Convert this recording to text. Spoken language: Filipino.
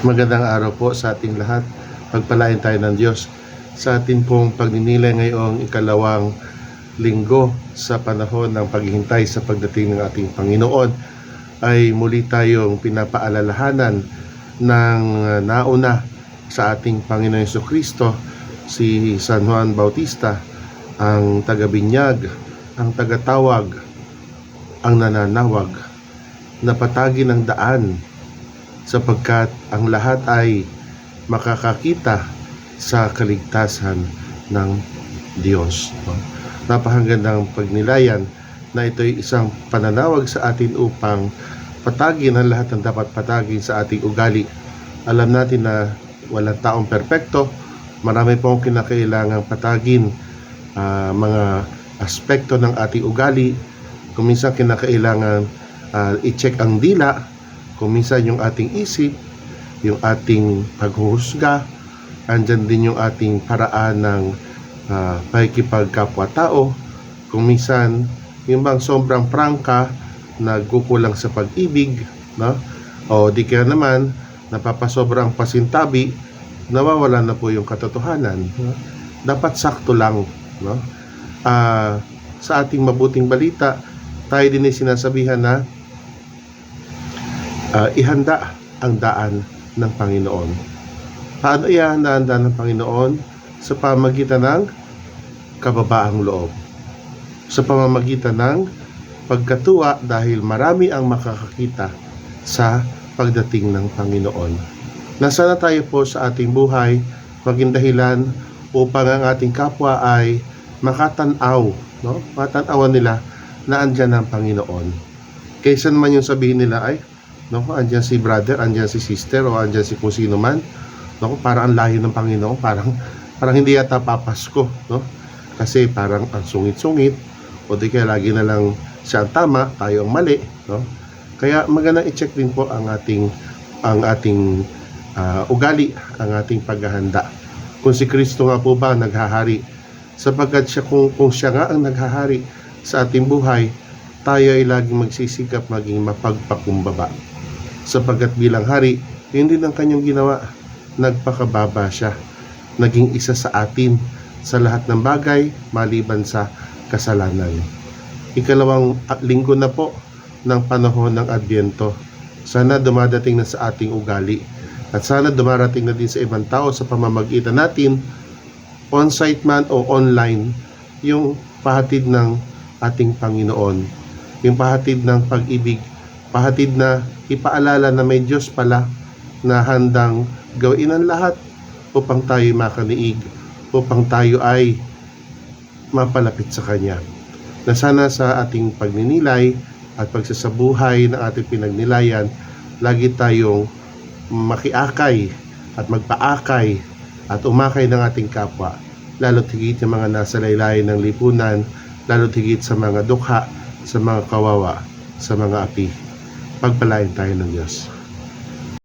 Magandang araw po sa ating lahat. Pagpalain tayo ng Diyos sa ating pong pagninilay ngayong ikalawang linggo sa panahon ng paghihintay sa pagdating ng ating Panginoon ay muli tayong pinapaalalahanan ng nauna sa ating Panginoon Yeso Kristo si San Juan Bautista ang tagabinyag, ang tagatawag, ang nananawag na patagin ng daan sapagkat ang lahat ay makakakita sa kaligtasan ng Diyos. No? Napakagandang pagnilayan na ito ay isang pananawag sa atin upang patagin ang lahat ng dapat patagin sa ating ugali. Alam natin na walang taong perpekto, marami pong kinakailangang patagin ah, mga aspekto ng ating ugali. Kung minsan kinakailangan ah, i-check ang dila, kung minsan yung ating isip, yung ating paghuhusga, andyan din yung ating paraan ng uh, pakikipagkapwa-tao, kung minsan yung bang sobrang prangka, nagkukulang sa pag-ibig, no? o di kaya naman, napapasobrang pasintabi, nawawala na po yung katotohanan. Dapat sakto lang. No? Ah, sa ating mabuting balita, tayo din ay sinasabihan na ah, ihanda ang daan ng Panginoon. Paano ihanda ang daan ng Panginoon? Sa pamagitan ng kababaang loob. Sa pamamagitan ng pagkatuwa dahil marami ang makakakita sa pagdating ng Panginoon. Nasana tayo po sa ating buhay maging dahilan upang ang ating kapwa ay makatanaw, no? Matanawan nila na andyan ang Panginoon. Kaysa naman yung sabihin nila ay, no, andyan si brother, andyan si sister, o andyan si kung sino man, no, parang ang layo ng Panginoon, parang parang hindi yata papasko, no? Kasi parang ang sungit-sungit, o di kaya lagi na lang siya ang tama, tayo ang mali, no? Kaya magandang i-check din po ang ating ang ating ah, ugali, ang ating paghahanda. Kung si Kristo nga po ba naghahari, sapagkat siya kung, kung siya nga ang naghahari sa ating buhay, tayo ay laging magsisikap maging mapagpakumbaba. Sapagkat bilang hari, yun din ang kanyang ginawa. Nagpakababa siya. Naging isa sa atin sa lahat ng bagay maliban sa kasalanan. Ikalawang linggo na po ng panahon ng Adbyento. Sana dumadating na sa ating ugali at sana dumarating na din sa ibang tao sa pamamagitan natin on-site man o online yung pahatid ng ating Panginoon yung pahatid ng pag-ibig pahatid na ipaalala na may Diyos pala na handang gawin ang lahat upang tayo makaniig upang tayo ay mapalapit sa Kanya. Na sana sa ating pagninilay at pagsasabuhay ng ating pinagnilayan lagi tayong makiakay at magpaakay at umakay ng ating kapwa lalo higit yung mga nasa laylayan ng lipunan lalo higit sa mga dukha sa mga kawawa sa mga api pagpalain tayo ng Diyos